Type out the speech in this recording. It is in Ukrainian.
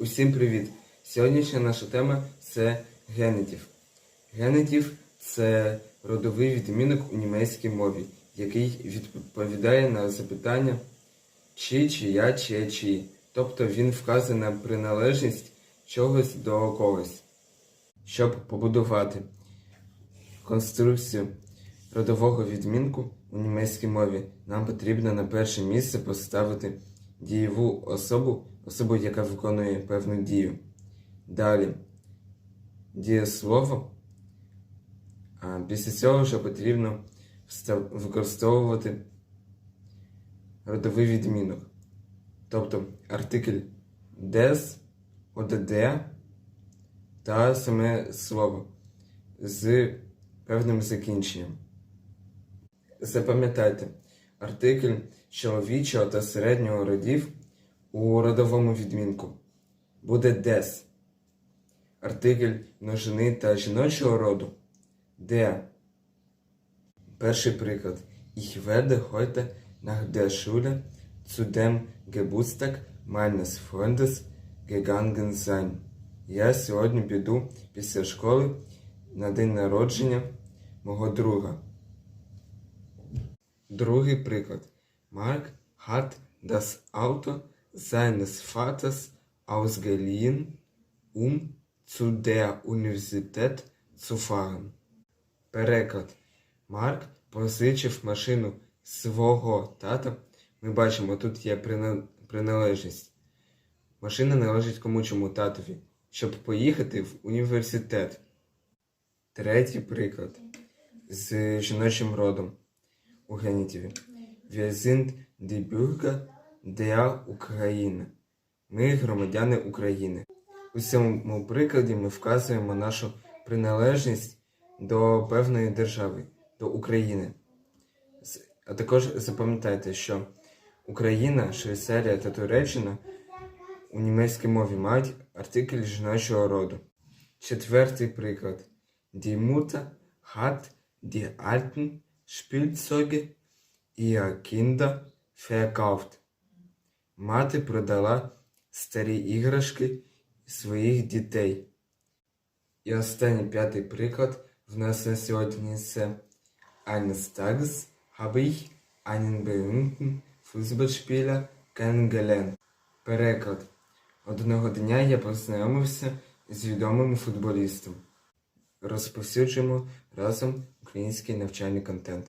Усім привіт! Сьогоднішня наша тема це генетив. Генетив це родовий відмінок у німецькій мові, який відповідає на запитання чи, чия, чия, чиї. Тобто він вказує на приналежність чогось до когось. Щоб побудувати конструкцію родового відмінку у німецькій мові, нам потрібно на перше місце поставити дієву особу, особу, яка виконує певну дію. Далі дієслово. А після цього вже потрібно використовувати родовий відмінок. Тобто артикль des, ОДД та саме слово з певним закінченням. Запам'ятайте, артикль чоловічого та середнього родів у родовому відмінку буде des. Артикль множини та жіночого роду der. Перший приклад. Ich werde heute nach der Schule zu dem. Я сьогодні піду після школи на день народження мого друга. Другий приклад. Mark hat das Auto seines Vaters ausgeliehen, um zu der Universität zu fahren. Переклад. Марк позичив машину свого тата. Ми бачимо, тут є приналежність. Машина належить кому чому татові, щоб поїхати в університет. Третій приклад з жіночим родом генітиві. Wir sind die Bürger der Ukraine. Ми громадяни України. У цьому прикладі ми вказуємо нашу приналежність до певної держави, до України. А також запам'ятайте, що Україна, Швейцарія та Туреччина у німецькій мові мають артикль жіночого роду. Четвертий приклад. Die Mutter hat die alten Spielzeuge ihrer Kinder verkauft. Мати продала старі іграшки своїх дітей. І останній п'ятий приклад в нас на сьогодні це Eines Tages habe ich einen berühmten Fußballspieler kennengelernt. Переклад. Одного дня я познайомився з відомим футболістом. Розповсюджуємо разом український навчальний контент.